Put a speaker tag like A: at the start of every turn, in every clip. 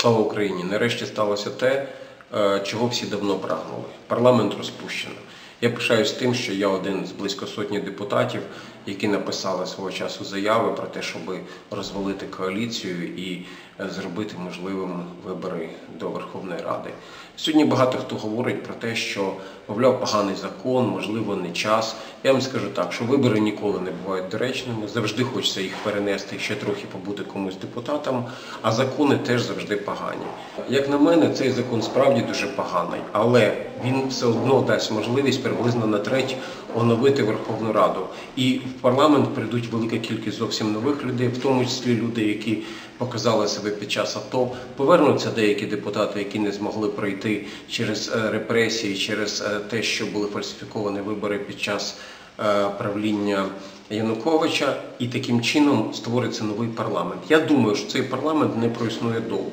A: Слава Україні! Нарешті сталося те, е, чого всі давно прагнули. Парламент розпущено. Я пишаюсь тим, що я один з близько сотні депутатів, які написали свого часу заяви про те, щоб розвалити коаліцію і е, зробити можливим вибори до Верховної Ради. Сьогодні багато хто говорить про те, що мовляв поганий закон, можливо, не час. Я вам скажу так, що вибори ніколи не бувають доречними, завжди хочеться їх перенести ще трохи побути комусь депутатом, а закони теж завжди погані. Як на мене, цей закон справді дуже поганий, але він все одно дасть можливість приблизно на треть оновити Верховну Раду. І в парламент прийдуть велика кількість зовсім нових людей, в тому числі люди, які показали себе під час АТО. Повернуться деякі депутати, які не змогли пройти через е, репресії, через е, те, що були фальсифіковані вибори під час е, правління Януковича, і таким чином створиться новий парламент. Я думаю, що цей парламент не проіснує довго.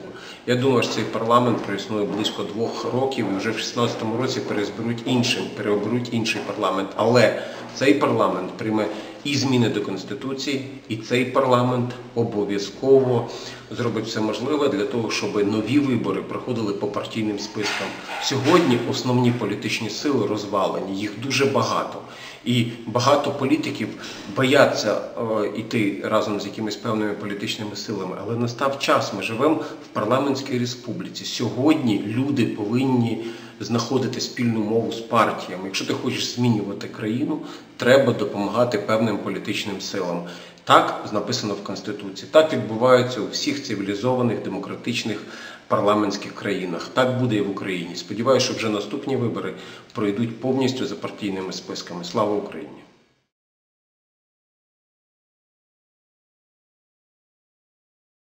A: Я думаю, що цей парламент проіснує близько двох років і вже в 16-му році перезберуть іншим, переоберуть інший парламент. Але цей парламент прийме і зміни до конституції, і цей парламент обов'язково зробить все можливе для того, щоб нові вибори проходили по партійним спискам. Сьогодні основні політичні сили розвалені, їх дуже багато. І багато політиків бояться е, йти разом з якимись певними політичними силами. Але настав час. Ми живемо в парламентській республіці. Сьогодні люди повинні знаходити спільну мову з партіями. Якщо ти хочеш змінювати країну, треба допомагати певним політичним силам. Так написано в Конституції. Так відбувається у всіх цивілізованих демократичних парламентських країнах. Так буде і в Україні. Сподіваюся, що вже наступні вибори пройдуть повністю за партійними списками. Слава Україні!